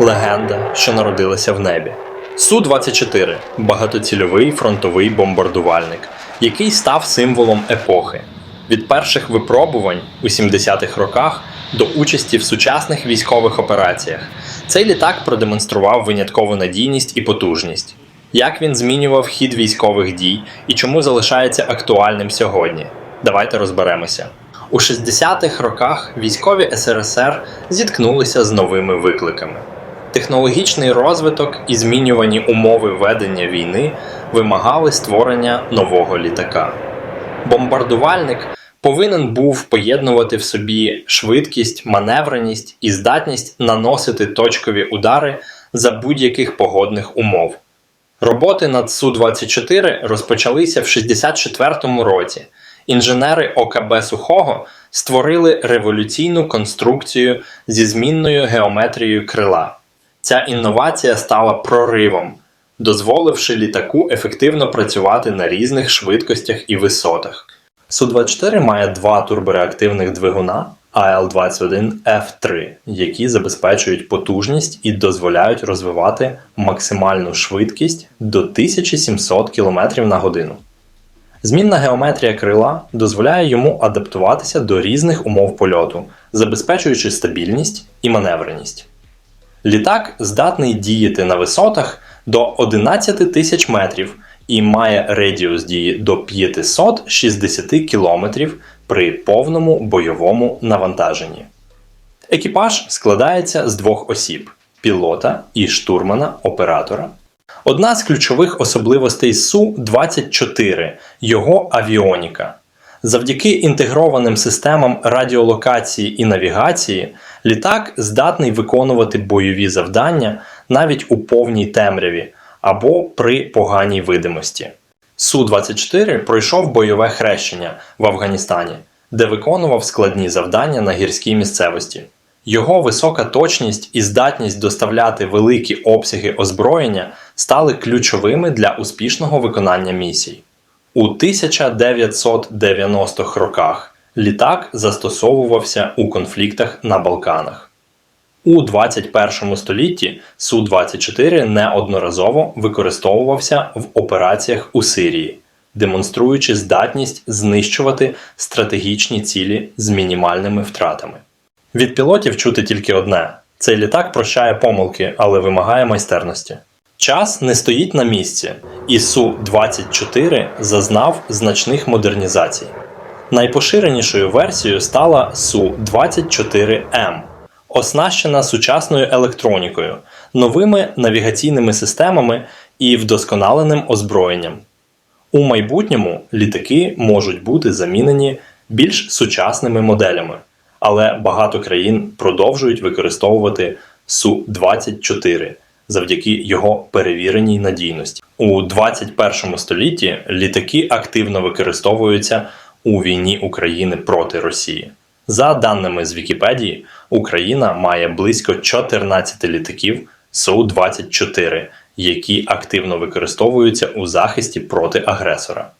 легенда, що народилася в небі. Су-24 багатоцільовий фронтовий бомбардувальник, який став символом епохи. Від перших випробувань у 70-х роках до участі в сучасних військових операціях. Цей літак продемонстрував виняткову надійність і потужність. Як він змінював хід військових дій і чому залишається актуальним сьогодні? Давайте розберемося. У 60-х роках військові СРСР зіткнулися з новими викликами. Технологічний розвиток і змінювані умови ведення війни вимагали створення нового літака. Бомбардувальник повинен був поєднувати в собі швидкість, маневреність і здатність наносити точкові удари за будь-яких погодних умов. Роботи над Су-24 розпочалися в 64-му році. Інженери ОКБ Сухого створили революційну конструкцію зі змінною геометрією крила. Ця інновація стала проривом, дозволивши літаку ефективно працювати на різних швидкостях і висотах. Су-24 має два турбореактивних двигуна АЛ-21F3, які забезпечують потужність і дозволяють розвивати максимальну швидкість до 1700 км на годину. Змінна геометрія крила дозволяє йому адаптуватися до різних умов польоту, забезпечуючи стабільність і маневреність. Літак здатний діяти на висотах до 11 тисяч метрів і має радіус дії до 560 км при повному бойовому навантаженні. Екіпаж складається з двох осіб пілота і штурмана оператора. Одна з ключових особливостей Су-24 його авіоніка. Завдяки інтегрованим системам радіолокації і навігації, літак здатний виконувати бойові завдання навіть у повній темряві або при поганій видимості. Су-24 пройшов бойове хрещення в Афганістані, де виконував складні завдання на гірській місцевості. Його висока точність і здатність доставляти великі обсяги озброєння стали ключовими для успішного виконання місій. У 1990-х роках літак застосовувався у конфліктах на Балканах. У 21 столітті Су-24 неодноразово використовувався в операціях у Сирії, демонструючи здатність знищувати стратегічні цілі з мінімальними втратами. Від пілотів чути тільки одне: цей літак прощає помилки, але вимагає майстерності. Час не стоїть на місці, і Су-24 зазнав значних модернізацій. Найпоширенішою версією стала Су-24М, оснащена сучасною електронікою, новими навігаційними системами і вдосконаленим озброєнням. У майбутньому літаки можуть бути замінені більш сучасними моделями, але багато країн продовжують використовувати Су-24 завдяки його перевіреній надійності. У 21 столітті літаки активно використовуються у війні України проти Росії. За даними з Вікіпедії, Україна має близько 14 літаків Су-24, які активно використовуються у захисті проти агресора.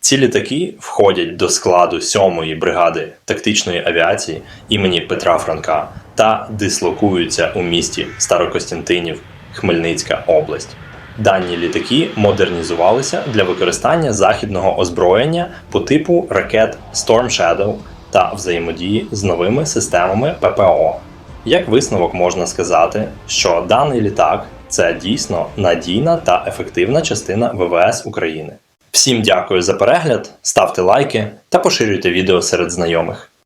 Ці літаки входять до складу 7-ї бригади тактичної авіації імені Петра Франка та дислокуються у місті Старокостянтинів, Хмельницька область. Дані літаки модернізувалися для використання західного озброєння по типу ракет Storm Shadow та взаємодії з новими системами ППО. Як висновок можна сказати, що даний літак це дійсно надійна та ефективна частина ВВС України. Всім дякую за перегляд, ставте лайки та поширюйте відео серед знайомих.